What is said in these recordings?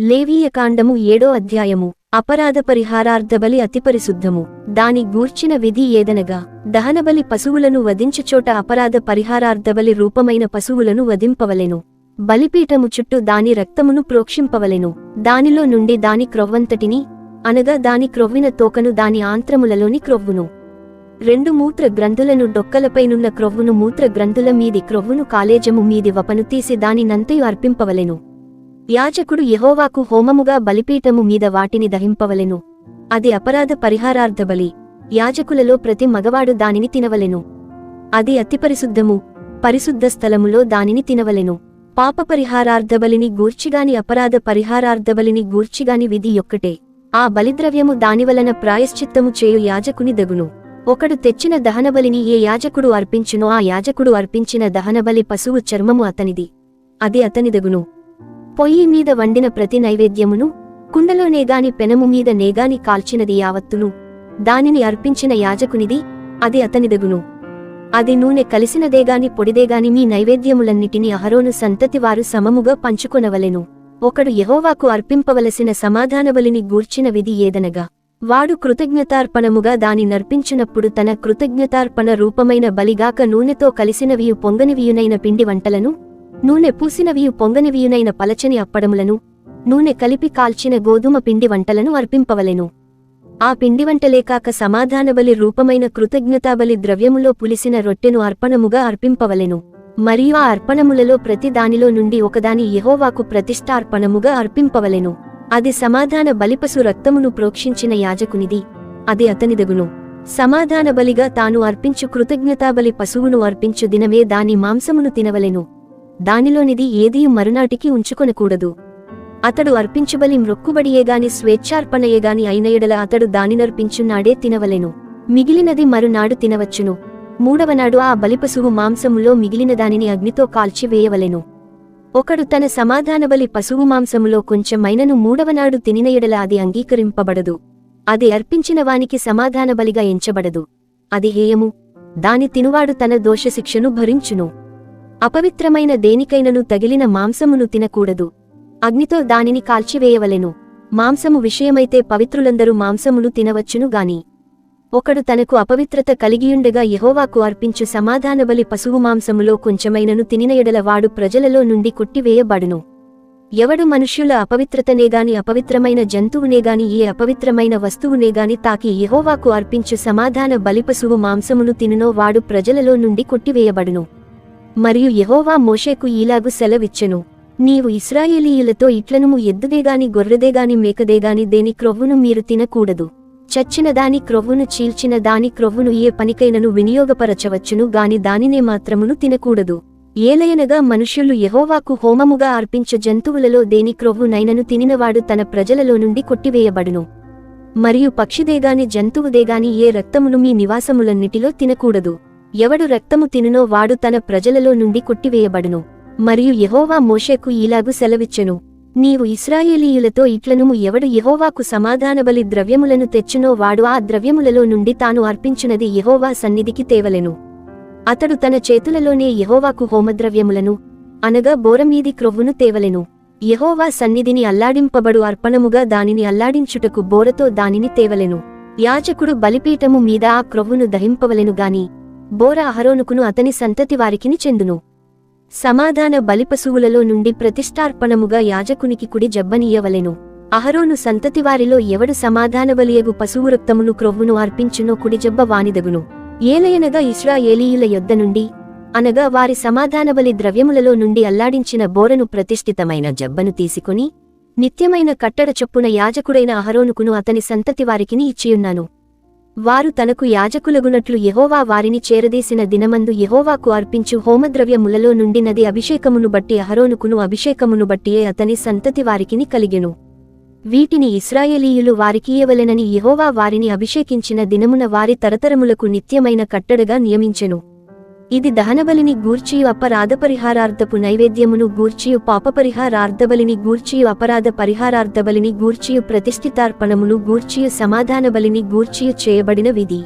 లేవీయకాండము ఏడో అధ్యాయము. అపరాధ పరిహారార్థబలి అతి పరిశుద్ధము. దాని గూర్చిన విధి ఏదనగా దహనబలి పశువులను వధించుచోట అపరాధ పరిహారార్థబలి రూపమైన పశువులను వధింపవలెను. బలిపీఠము చుట్టూ దాని రక్తమును ప్రోక్షింపవలెను. దానిలో నుండి దాని క్రొవ్వంతటిని అనగా దాని క్రొవ్విన తోకను దాని ఆంత్రములలోని క్రొవ్వును. రెండు మూత్ర గ్రంథులను డొక్కలపైనున్న క్రొవ్వును మూత్ర గ్రంథుల మీది క్రొవ్వును కాలేజము మీది వపను తీసి దానినంతయు అర్పింపవలెను. యాజకుడు యహోవాకు హోమముగా బలిపీఠము మీద వాటిని దహింపవలెను. అది అపరాధ పరిహారార్థ బలి. యాజకులలో ప్రతి మగవాడు దానిని తినవలెను. అది అతి పరిశుద్ధము పరిశుద్ధ స్థలములో దానిని తినవలెను. పాప పరిహారార్థబలిని గూర్చిగాని అపరాధ పరిహారార్థబలిని గూర్చిగాని విధి యొక్కటే. ఆ బలిద్రవ్యము దానివలన ప్రాయశ్చిత్తము చేయు యాజకుని దగును. ఒకడు తెచ్చిన దహనబలిని ఏ యాజకుడు అర్పించునో ఆ యాజకుడు అర్పించిన దహనబలి పశువు చర్మము అతనిది. అది అతనిదగును పొయ్యి మీద వండిన ప్రతి నైవేద్యమును కుండలో నేగాని పెనము మీద నేగాని కాల్చినది యావత్తును దానిని అర్పించిన యాజకునిది అది అతనిదగును. అది నూనె కలిసినదేగాని పొడిదేగాని మీ నైవేద్యములన్నిటిని అహరోను సంతతివారు సమముగా పంచుకొనవలెను. ఒకడు యహోవాకు అర్పింపవలసిన సమాధానబలిని గూర్చిన విధి ఏదనగా వాడు కృతజ్ఞతార్పణముగా దాని నర్పించినప్పుడు తన కృతజ్ఞతార్పణ రూపమైన బలిగాక నూనెతో కలిసినవియు పొంగనివియునైన పిండి వంటలను నూనె పూసినవియు పొంగనివియునైన పలచని అప్పడములను నూనె కలిపి కాల్చిన గోధుమ పిండి వంటలను అర్పింపవలెను. ఆ పిండి వంటలేకాక సమాధానబలి రూపమైన కృతజ్ఞతాబలి ద్రవ్యములో పులిసిన రొట్టెను అర్పణముగా అర్పింపవలెను. మరియు ఆ అర్పణములలో ప్రతి దానిలో నుండి ఒకదాని యెహోవాకు ప్రతిష్టార్పణముగా అర్పింపవలెను. అది సమాధాన బలిపశు రక్తమును ప్రోక్షించిన యాజకునిది. అది అతనిదగును. సమాధాన బలిగా తాను అర్పించు కృతజ్ఞతాబలి పశువును అర్పించు దినమే దాని మాంసమును తినవలెను. దానిలోనిది ఏదీ మరునాటికి ఉంచుకొనకూడదు. అతడు అర్పించుబలి మ్రొక్కుబడియేగాని స్వేచ్ఛార్పణయేగాని అయిన అతడు దానినర్పించున్నాడే తినవలెను. మిగిలినది మరునాడు తినవచ్చును. మూడవనాడు ఆ బలిపశువు మాంసములో మిగిలిన దానిని అగ్నితో కాల్చివేయవలెను ఒకడు తన సమాధానబలి పశువు మాంసములో కొంచెమైనను మూడవనాడు తినిన అది అంగీకరింపబడదు. అది అర్పించిన వానికి సమాధానబలిగా ఎంచబడదు. అది హేయము. దాని తినువాడు తన దోషశిక్షను భరించును. అపవిత్రమైన దేనికైనను తగిలిన మాంసమును తినకూడదు. అగ్నితో దానిని కాల్చివేయవలెను. మాంసము విషయమైతే పవిత్రులందరూ మాంసములు తినవచ్చును గాని. ఒకడు తనకు అపవిత్రత కలిగియుండగా యహోవాకు అర్పించు సమాధానబలి పశువు మాంసములో కొంచెమైనను తినిన ఎడల వాడు ప్రజలలో నుండి కొట్టివేయబడును. ఎవడు మనుష్యుల అపవిత్రతనేగాని అపవిత్రమైన జంతువునేగాని ఏ అపవిత్రమైన వస్తువునేగాని తాకి యహోవాకు అర్పించు సమాధాన బలిపశువు మాంసమును తినునో వాడు ప్రజలలో నుండి కొట్టివేయబడును. మరియు యహోవా మోషేకు ఈలాగు సెలవిచ్చెను. నీవు ఇస్రాయేలీయులతో ఇట్లనుము ఎద్దుదేగాని గొర్రెదేగాని మేకదేగాని దేని క్రొవ్వును మీరు తినకూడదు. చచ్చిన దాని క్రొవ్వును చీల్చిన దాని క్రొవ్వును ఏ పనికైనను వినియోగపరచవచ్చును గాని దానినే మాత్రమును తినకూడదు. ఏలయనగా మనుష్యులు యహోవాకు హోమముగా అర్పించ జంతువులలో దేని క్రొవ్వునైనను తినినవాడు తన ప్రజలలో నుండి కొట్టివేయబడును. మరియు పక్షిదేగాని జంతువుదేగాని ఏ రక్తమును మీ నివాసములన్నిటిలో తినకూడదు. ఎవడు రక్తము తినునో వాడు తన ప్రజలలో నుండి కొట్టివేయబడును. మరియు యహోవా మోషేకు ఈలాగు సెలవిచ్చెను. నీవు ఇస్రాయేలీయులతో ఇట్లనుము ఎవడు యెహోవాకు సమాధానబలి ద్రవ్యములను తెచ్చునో వాడు ఆ ద్రవ్యములలో నుండి తాను అర్పించినది యహోవా సన్నిధికి తేవలెను. అతడు తన చేతులలోనే యహోవాకు హోమద్రవ్యములను అనగా బోరమీది క్రొవ్వును తేవలెను. యహోవా సన్నిధిని అల్లాడింపబడు అర్పణముగా దానిని అల్లాడించుటకు బోరతో దానిని తేవలెను. యాజకుడు బలిపీఠము మీద ఆ క్రొవ్వును దహింపవలెను గాని బోర అహరోనుకును అతని సంతతి వారికిని చెందును. సమాధాన బలిపశువులలో నుండి ప్రతిష్టార్పణముగా యాజకునికి కుడి జబ్బనీయవలెను అహరోను సంతతివారిలో ఎవడు సమాధానబలియగు పశువురక్తమును క్రొవ్వును అర్పించునో కుడి జబ్బ వానిదగును. ఏలయనగా ఇస్రాయేలీయుల యొద్ద నుండి అనగా వారి సమాధానబలి ద్రవ్యములలో నుండి అల్లాడించిన బోరను ప్రతిష్ఠితమైన జబ్బను తీసుకుని నిత్యమైన కట్టడ చొప్పున యాజకుడైన అహరోనుకును అతని సంతతివారికిని ఇచ్చియున్నాను. వారు తనకు యాజకులగునట్లు యహోవా వారిని చేరదీసిన దినమందు యహోవాకు అర్పించు హోమద్రవ్యములలో నుండి నది అభిషేకమును బట్టి అహరోనుకును అభిషేకమును బట్టియే అతని సంతతి వారికిని కలిగెను. వీటిని ఇస్రాయేలీయులు వారికియవలెనని యహోవా వారిని అభిషేకించిన దినమున వారి తరతరములకు నిత్యమైన కట్టడగా నియమించెను. ఇది దహనబలిని గూర్చియు అపరాధపరిహారార్థపు నైవేద్యమును గూర్చియు పాపపరిహారార్థబలిని గూర్చియు అపరాధ పరిహారార్థబలిని గూర్చియు ప్రతిష్ఠితార్పణమును గూర్చియు సమాధానబలిని గూర్చియు చేయబడిన విధి.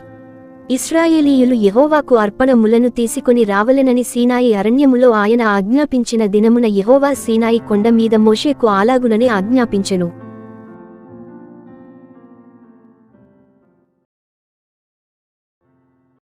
ఇస్రాయేలీయులు యహోవాకు అర్పణములను తీసుకొని రావలెనని సీనాయి అరణ్యములో ఆయన ఆజ్ఞాపించిన దినమున యహోవా సీనాయి కొండ మీద మోషేకు ఆలాగునని ఆజ్ఞాపించెను.